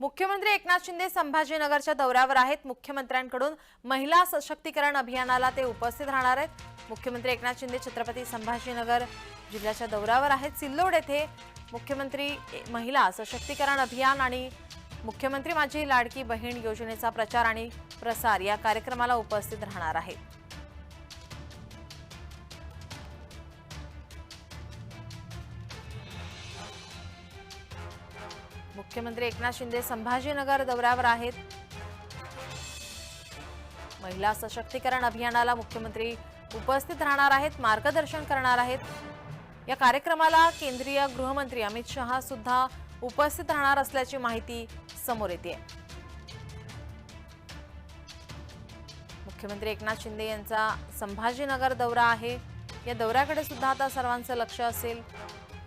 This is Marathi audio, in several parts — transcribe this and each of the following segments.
मुख्यमंत्री एकनाथ शिंदे संभाजीनगरच्या दौऱ्यावर आहेत. मुख्यमंत्र्यांकडून महिला सशक्तीकरण अभियानाला ते उपस्थित राहणार आहेत. मुख्यमंत्री एकनाथ शिंदे छत्रपती संभाजीनगर जिल्ह्याच्या दौऱ्यावर आहेत. सिल्लोड येथे मुख्यमंत्री महिला सशक्तीकरण अभियान आणि मुख्यमंत्री माझी लाडकी बहीण योजनेचा प्रचार आणि प्रसार या कार्यक्रमाला उपस्थित राहणार आहेत. मुख्यमंत्री एकनाथ शिंदे संभाजीनगर दौऱ्यावर आहेत. महिला सशक्तीकरण अभियानाला मुख्यमंत्री उपस्थित राहणार आहेत मार्गदर्शन करणार आहेत. या कार्यक्रमाला केंद्रीय गृहमंत्री अमित शहा सुद्धा उपस्थित राहणार असल्याची माहिती समोर येते मुख्यमंत्री एकनाथ शिंदे यांचा संभाजीनगर दौरा आहे. या दौऱ्याकडे सुद्धा आता सर्वांचं लक्ष असेल.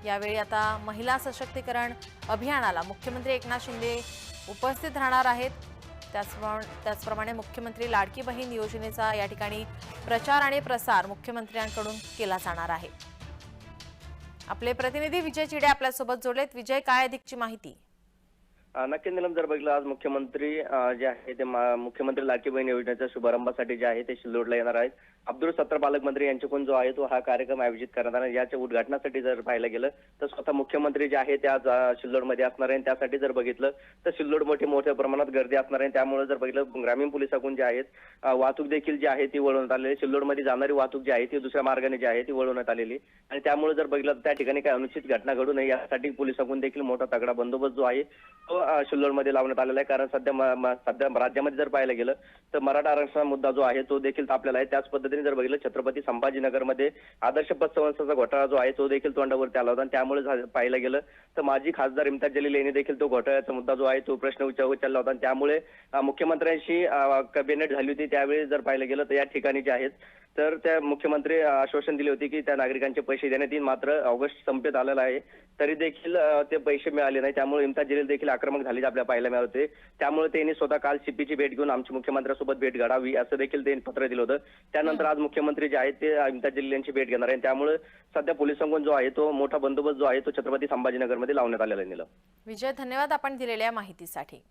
यावेळी आता महिला सशक्तीकरण अभियानाला मुख्यमंत्री एकनाथ शिंदे उपस्थित राहणार आहेत. त्याचप्रमाणे त्याचप्रमाणे मुख्यमंत्री लाडकी बहीण योजनेचा या ठिकाणी प्रचार आणि प्रसार मुख्यमंत्र्यांकडून केला जाणार आहे. आपले प्रतिनिधी विजय चिडे आपल्यासोबत जोडलेत. विजय काय अधिकची माहिती? नक्की निलम जर बघितलं आज मुख्यमंत्री जे आहे ते मुख्यमंत्री लाडकी बहीण योजनेच्या शुभारंभासाठी जे आहे ते शिल्लोडला येणार आहेत. अब्दुल सत्तर पालकमंत्री यांच्याकडून जो आहे तो हा कार्यक्रम आयोजित करण्यात आला याच्या उद्घाटनासाठी जर पाहायला गेलं तर स्वतः मुख्यमंत्री जे आहे ते आज शिल्लोडमध्ये असणार आहे. आणि त्यासाठी जर बघितलं तर शिल्लोड मोठी मोठ्या प्रमाणात गर्दी असणार आहे. त्यामुळे जर बघितलं ग्रामीण पोलिसाकडून जे आहेत वाहतूक देखील जी आहे ती वळवण्यात आलेली शिल्लोडमध्ये जाणारी वाहतूक जी आहे ती दुसऱ्या मार्गाने जी आहे ती वळवण्यात आलेली आणि त्यामुळे जर बघितलं त्या ठिकाणी काही अनुचित घटना घडू नये. यासाठी पोलिसांकडून देखील मोठा तगडा बंदोबस्त जो आहे तो सिल्लोडमध्ये लावण्यात आलेला आहे. कारण सध्या सध्या राज्यामध्ये जर पाहायला गेलं तर मराठा आरक्षणाचा मुद्दा जो आहे तो देखील तापलेला आहे. त्याच पद्धतीने जर बघितलं छत्रपती संभाजीनगरमध्ये आदर्श पतसंस्थेचा घोटाळा जो आहे तो देखील तोंडावरती आला होता. आणि त्यामुळे पाहिलं पाहायला गेलं तर माजी खासदार इम्ताज जलील यांनी देखील तो घोटाळ्याचा मुद्दा जो आहे तो प्रश्न उच्च- उचलला होता. आणि त्यामुळे मुख्यमंत्र्यांशी कॅबिनेट झाली होती. त्यावेळी जर पाहायला गेलं तर या ठिकाणी जे आहेत तर त्या मुख्यमंत्री आश्वासन दिले होते की त्या नागरिकांचे पैसे देण्यात येईल. मात्र ऑगस्ट संपेत आलेला आहे. तरी देखील ते पैसे मिळाले नाही. त्यामुळे इम्ताज जलील देखील आक्रमक झालेले आपल्या पाहायला मिळाले होते त्यामुळे त्यांनी स्वतः काल सीपीची भेट घेऊन आमची मुख्यमंत्र्यांसोबत भेट घडावी असं देखील त्यांनी पत्र दिलं होतं. त्यानंतर आज मुख्यमंत्री जे आहेत ते अमिताभ जलील यांची भेट घेणार आहे त्यामुळे सध्या पोलिसांकडून जो आहे तो मोठा बंदोबस्त जो आहे तो छत्रपती संभाजीनगरमध्ये लावण्यात आलेला आहे. विजय धन्यवाद आपण दिलेल्या माहितीसाठी.